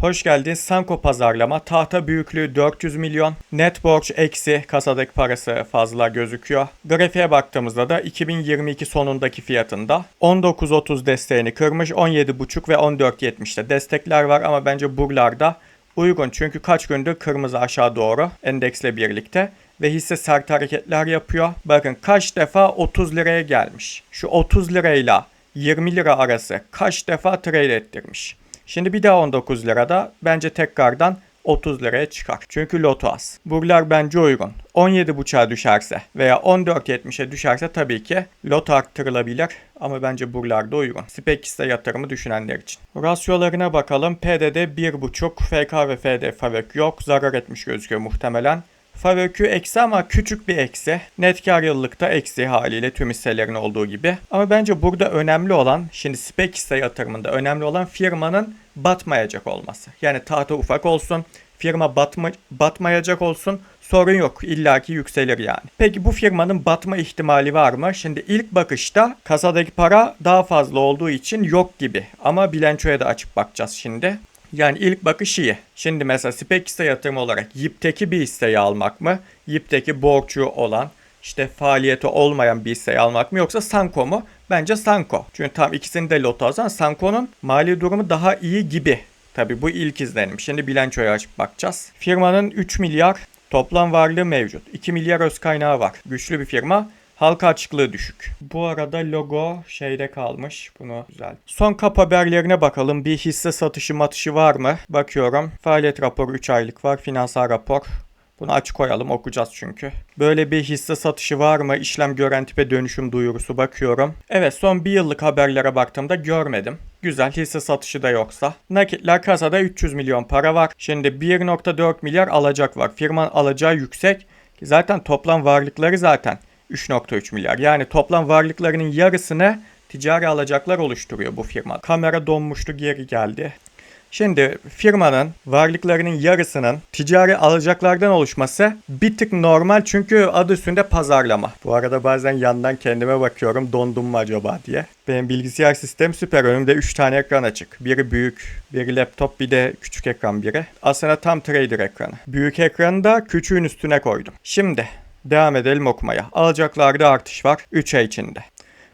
Hoş geldin. Sanko pazarlama. Tahta büyüklüğü 400 milyon. Net borç eksi. Kasadaki parası fazla gözüküyor. Grafiğe baktığımızda da 2022 sonundaki fiyatında 19.30 desteğini kırmış. 17.5 ve 14.70'te destekler var ama bence buralarda uygun. Çünkü kaç gündür kırmızı aşağı doğru endeksle birlikte ve hisse sert hareketler yapıyor. Bakın kaç defa 30 liraya gelmiş. Şu 30 lirayla 20 lira arası kaç defa trade ettirmiş. Şimdi bir daha 19 lirada bence tekrardan 30 liraya çıkar. Çünkü loto az. Buralar bence uygun. 17.5'a düşerse veya 14.70'e düşerse tabii ki lot arttırılabilir ama bence buralarda uygun. Spex'te yatırımı düşünenler için. Rasyolarına bakalım. PDD 1.5, FK ve FD FAVÖK yok. Zarar etmiş gözüküyor muhtemelen. FAVÖK'ü eksi ama küçük bir eksi. Net kar yıllıkta eksi haliyle tüm hisselerin olduğu gibi. Ama bence burada önemli olan, şimdi SPEC hisse yatırımında önemli olan firmanın batmayacak olması. Yani tahta ufak olsun, firma batma, batmayacak olsun sorun yok. illaki yükselir yani. Peki bu firmanın batma ihtimali var mı? Şimdi ilk bakışta kasadaki para daha fazla olduğu için yok gibi. Ama bilançoya da açıp bakacağız şimdi. Yani ilk bakış iyi. Şimdi mesela spek hisse yatırım olarak YIP'teki bir hisseyi almak mı? YIP'teki borcu olan işte faaliyeti olmayan bir hisseyi almak mı yoksa Sanko mu? Bence Sanko. Çünkü tam ikisini de loto alsan Sanko'nun mali durumu daha iyi gibi. Tabi bu ilk izlenim. Şimdi bilançoya açıp bakacağız. Firmanın 3 milyar toplam varlığı mevcut. 2 milyar öz kaynağı var. Güçlü bir firma. Halka açıklığı düşük. Bu arada logo şeyde kalmış. Bunu güzel. Son kap haberlerine bakalım. Bir hisse satışı matışı var mı? Bakıyorum. Faaliyet raporu 3 aylık var. Finansal rapor. Bunu açık koyalım okuyacağız çünkü. Böyle bir hisse satışı var mı? İşlem gören tipe dönüşüm duyurusu bakıyorum. Evet son bir yıllık haberlere baktığımda görmedim. Güzel hisse satışı da yoksa. Nakitler kasada 300 milyon para var. Şimdi 1.4 milyar alacak var. Firmanın alacağı yüksek. Zaten toplam varlıkları zaten 3.3 milyar. Yani toplam varlıklarının yarısını ticari alacaklar oluşturuyor bu firma. Kamera donmuştu geri geldi. Şimdi firmanın varlıklarının yarısının ticari alacaklardan oluşması bir tık normal çünkü adı üstünde pazarlama. Bu arada bazen yandan kendime bakıyorum dondum mu acaba diye. Benim bilgisayar sistem süper önümde 3 tane ekran açık. Biri büyük, biri laptop bir de küçük ekran biri. Aslında tam trader ekranı. Büyük ekranı da küçüğün üstüne koydum. Şimdi Devam edelim okumaya. Alacaklarda artış var 3 ay içinde.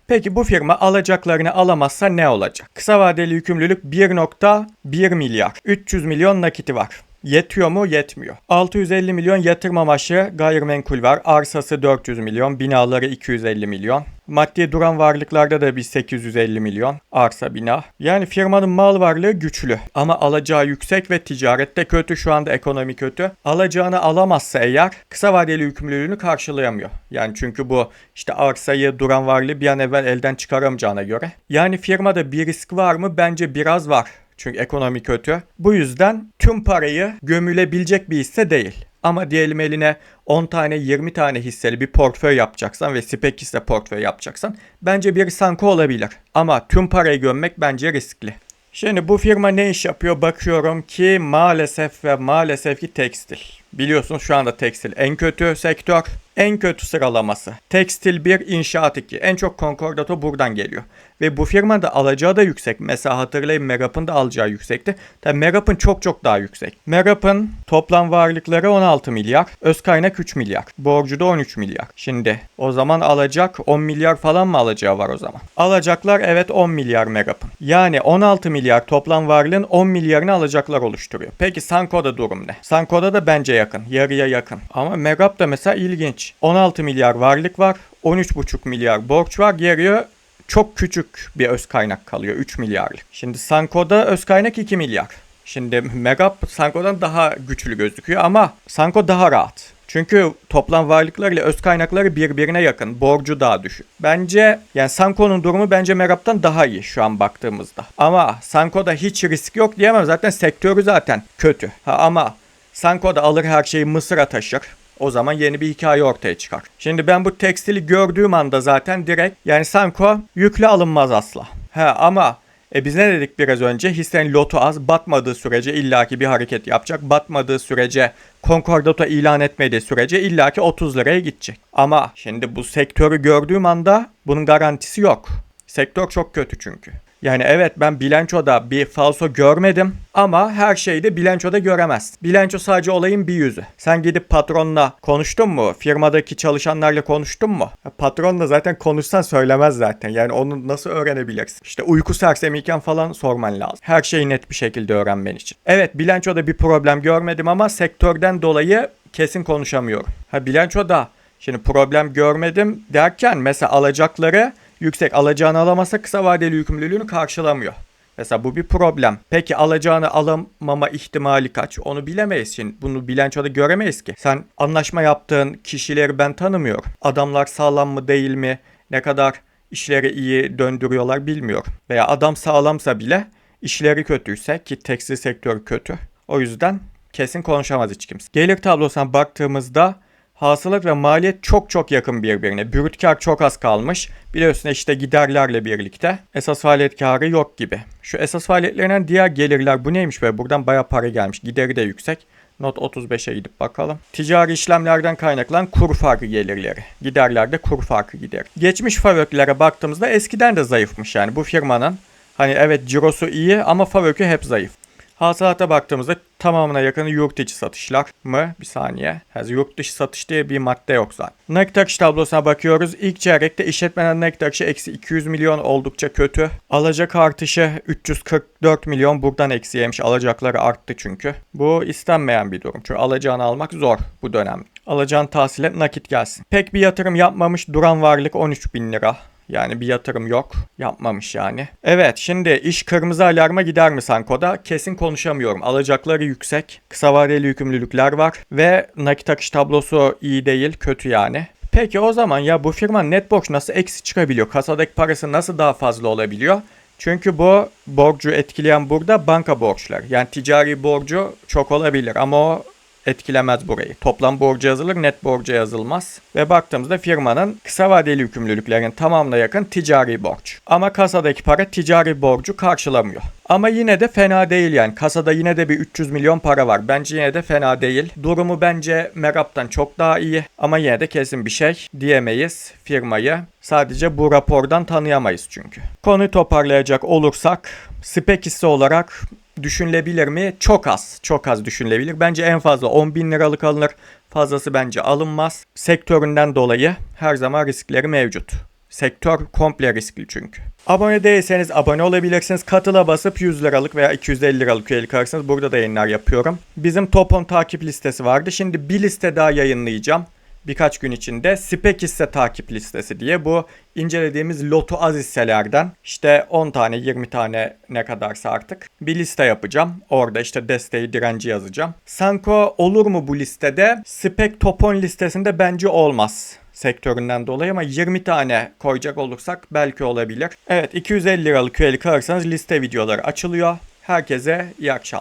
Peki bu firma alacaklarını alamazsa ne olacak? Kısa vadeli yükümlülük 1.1 milyar. 300 milyon nakiti var. Yetiyor mu? Yetmiyor. 650 milyon yatırım amaçlı gayrimenkul var. Arsası 400 milyon, binaları 250 milyon. Maddi duran varlıklarda da bir 850 milyon arsa bina. Yani firmanın mal varlığı güçlü ama alacağı yüksek ve ticarette kötü şu anda ekonomi kötü. Alacağını alamazsa eğer kısa vadeli yükümlülüğünü karşılayamıyor. Yani çünkü bu işte arsayı duran varlığı bir an evvel elden çıkaramayacağına göre. Yani firmada bir risk var mı? Bence biraz var. Çünkü ekonomi kötü. Bu yüzden tüm parayı gömülebilecek bir hisse değil. Ama diyelim eline 10 tane 20 tane hisseli bir portföy yapacaksan ve spek hisse portföy yapacaksan bence bir sanko olabilir. Ama tüm parayı gömmek bence riskli. Şimdi bu firma ne iş yapıyor bakıyorum ki maalesef ve maalesef ki tekstil. Biliyorsunuz şu anda tekstil en kötü sektör. En kötü sıralaması. Tekstil 1, inşaat 2. En çok konkordato buradan geliyor. Ve bu firma da alacağı da yüksek. Mesela hatırlayın Merap'ın da alacağı yüksekti. Tabi Merap'ın çok çok daha yüksek. Merap'ın toplam varlıkları 16 milyar. Öz kaynak 3 milyar. Borcu da 13 milyar. Şimdi o zaman alacak 10 milyar falan mı alacağı var o zaman? Alacaklar evet 10 milyar Merap'ın. Yani 16 milyar toplam varlığın 10 milyarını alacaklar oluşturuyor. Peki Sanko'da durum ne? Sanko'da da bence yakın. Yarıya yakın. Ama Merap da mesela ilginç. 16 milyar varlık var. 13,5 milyar borç var. Geriye çok küçük bir öz kaynak kalıyor. 3 milyarlık. Şimdi Sanko'da öz kaynak 2 milyar. Şimdi Megap Sanko'dan daha güçlü gözüküyor ama Sanko daha rahat. Çünkü toplam varlıklar ile öz kaynakları birbirine yakın. Borcu daha düşük. Bence yani Sanko'nun durumu bence Merap'tan daha iyi şu an baktığımızda. Ama Sanko'da hiç risk yok diyemem. Zaten sektörü zaten kötü. Ha, ama Sanko'da alır her şeyi Mısır'a taşır. O zaman yeni bir hikaye ortaya çıkar. Şimdi ben bu tekstili gördüğüm anda zaten direkt yani Sanko yüklü alınmaz asla. He ama e biz ne dedik biraz önce? Hissen loto az batmadığı sürece illaki bir hareket yapacak. Batmadığı sürece konkordato ilan etmediği sürece illaki 30 liraya gidecek. Ama şimdi bu sektörü gördüğüm anda bunun garantisi yok. Sektör çok kötü çünkü. Yani evet ben bilançoda bir falso görmedim ama her şeyi de bilançoda göremez. Bilanço sadece olayın bir yüzü. Sen gidip patronla konuştun mu? Firmadaki çalışanlarla konuştun mu? Patronla zaten konuşsan söylemez zaten. Yani onu nasıl öğrenebilirsin? İşte uyku sersemiyken falan sorman lazım. Her şeyi net bir şekilde öğrenmen için. Evet bilançoda bir problem görmedim ama sektörden dolayı kesin konuşamıyorum. Ha bilançoda şimdi problem görmedim derken mesela alacakları yüksek alacağını alamasa kısa vadeli yükümlülüğünü karşılamıyor. Mesela bu bir problem. Peki alacağını alamama ihtimali kaç? Onu bilemeyiz şimdi. Bunu bilançoda göremeyiz ki. Sen anlaşma yaptığın kişileri ben tanımıyorum. Adamlar sağlam mı değil mi? Ne kadar işleri iyi döndürüyorlar bilmiyorum. Veya adam sağlamsa bile işleri kötüyse ki tekstil sektörü kötü. O yüzden kesin konuşamaz hiç kimse. Gelir tablosuna baktığımızda Hasılat ve maliyet çok çok yakın birbirine. Brüt kar çok az kalmış. Bir de üstüne işte giderlerle birlikte esas faaliyet karı yok gibi. Şu esas faaliyetlerinden diğer gelirler bu neymiş be? Buradan baya para gelmiş. Gideri de yüksek. Not 35'e gidip bakalım. Ticari işlemlerden kaynaklanan kur farkı gelirleri. Giderlerde kur farkı gider. Geçmiş favöklere baktığımızda eskiden de zayıfmış yani bu firmanın. Hani evet cirosu iyi ama favökü hep zayıf. Hasılata baktığımızda tamamına yakını yurt içi satışlar mı? Bir saniye. Yani yurt dışı satış diye bir madde yok zaten. Nakit akış tablosuna bakıyoruz. İlk çeyrekte işletmenin nakit akışı eksi 200 milyon oldukça kötü. Alacak artışı 344 milyon buradan eksi yemiş. Alacakları arttı çünkü. Bu istenmeyen bir durum. Çünkü alacağını almak zor bu dönem. Alacağın tahsile nakit gelsin. Pek bir yatırım yapmamış duran varlık 13 bin lira. Yani bir yatırım yok. Yapmamış yani. Evet şimdi iş kırmızı alarma gider mi Sanko'da? Kesin konuşamıyorum. Alacakları yüksek. Kısa vadeli yükümlülükler var. Ve nakit akış tablosu iyi değil. Kötü yani. Peki o zaman ya bu firma net borç nasıl eksi çıkabiliyor? Kasadaki parası nasıl daha fazla olabiliyor? Çünkü bu borcu etkileyen burada banka borçları. Yani ticari borcu çok olabilir ama o etkilemez burayı. Toplam borcu yazılır, net borcu yazılmaz. Ve baktığımızda firmanın kısa vadeli yükümlülüklerin tamamına yakın ticari borç. Ama kasadaki para ticari borcu karşılamıyor. Ama yine de fena değil yani. Kasada yine de bir 300 milyon para var. Bence yine de fena değil. Durumu bence Merap'tan çok daha iyi. Ama yine de kesin bir şey diyemeyiz firmayı. Sadece bu rapordan tanıyamayız çünkü. Konuyu toparlayacak olursak spek hissi olarak düşünülebilir mi? Çok az. Çok az düşünülebilir. Bence en fazla 10 bin liralık alınır. Fazlası bence alınmaz. Sektöründen dolayı her zaman riskleri mevcut. Sektör komple riskli çünkü. Abone değilseniz abone olabilirsiniz. Katıla basıp 100 liralık veya 250 liralık üyelik alırsınız. Burada da yayınlar yapıyorum. Bizim Top 10 takip listesi vardı. Şimdi bir liste daha yayınlayacağım birkaç gün içinde Spek hisse takip listesi diye bu incelediğimiz lotu az hisselerden işte 10 tane 20 tane ne kadarsa artık bir liste yapacağım. Orada işte desteği direnci yazacağım. Sanko olur mu bu listede? Spek top 10 listesinde bence olmaz sektöründen dolayı ama 20 tane koyacak olursak belki olabilir. Evet 250 liralık üyelik alırsanız liste videoları açılıyor. Herkese iyi akşamlar.